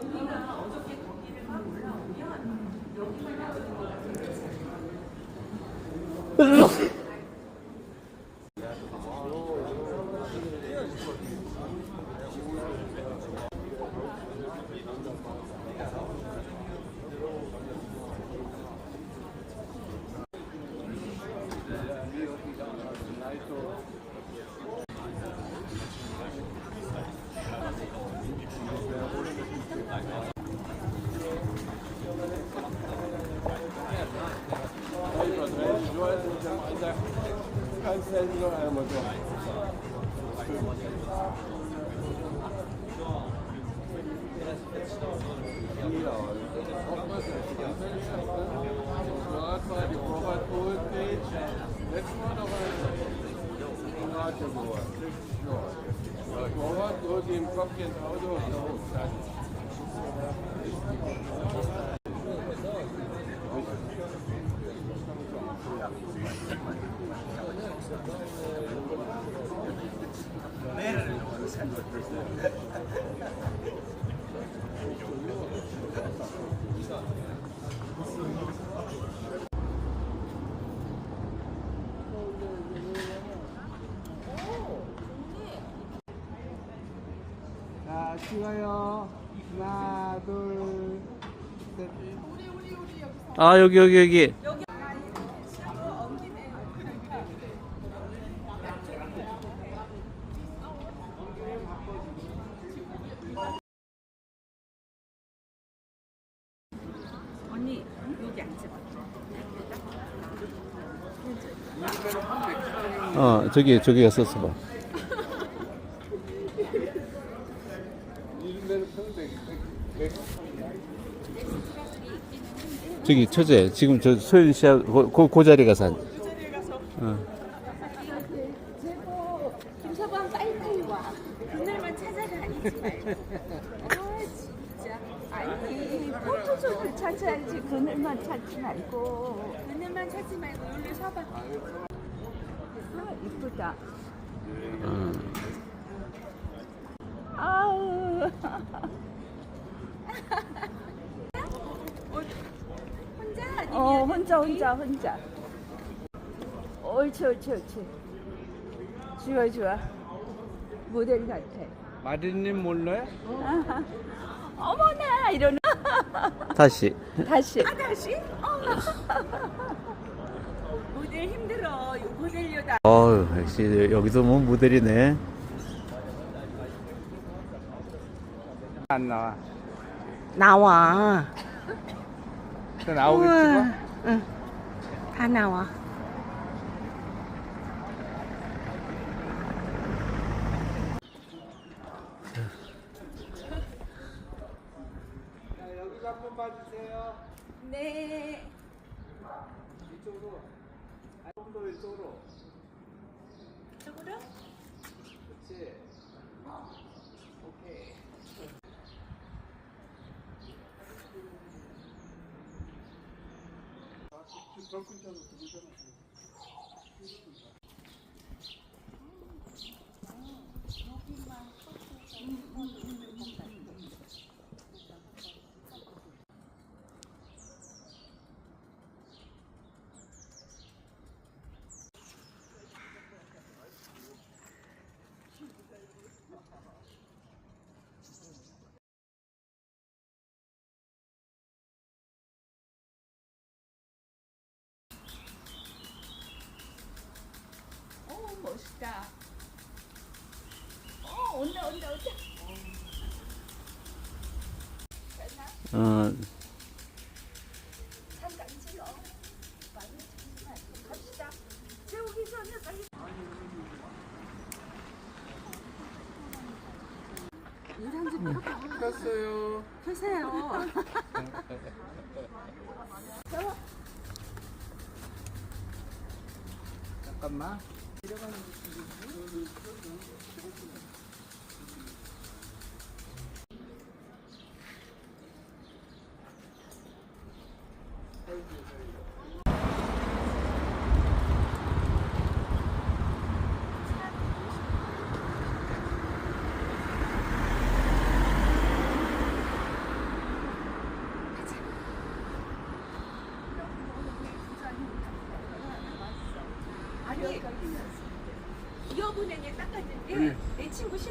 언니가 어저께 거기를 막 올라오면 여기만 나오는 것 같아요. televizyon ayarladı. Torwart durch den Kopf ins Auto und nach oben. 자, 쉬워요. 하나, 둘, 셋. 아 여기 여기 여기 언니 여기 앉아봐. 어 저기 저기 가서 써봐 저기 처제 지금 저 소연 씨하고 그, 그 자리 가서 앉아 어. 그날만. 아 그늘만 찾지 말고. 그늘만 찾지 말고 서봐. 아 이쁘다. 어. 아우. 혼자 아니면 어 혼자 혼자 혼자 옳지 옳지 옳지 좋아 좋아 모델 같아 마리님 몰라요? 어머나 이러는 다시 다시 다시? 모델 힘들어. 요 모델료다. 어우 역시 여기도 뭐 모델이네 안 나와. 나와. 또 나오겠지 응. 다 나와. 자, 여기 한번 봐주세요. 네. 이쪽으로. 아, 좀더 이쪽으로. 이쪽으로? 그렇지. 오케이. 오 멋있다 어 온다 온다 온다 어 잠깐 찍어 많이 찍지 말고 갑시다 세우기 전에 빨리 켰어요. 펴세요. 잠깐만. 아니 여분에게 닦아준 게내 네. 친구 신랑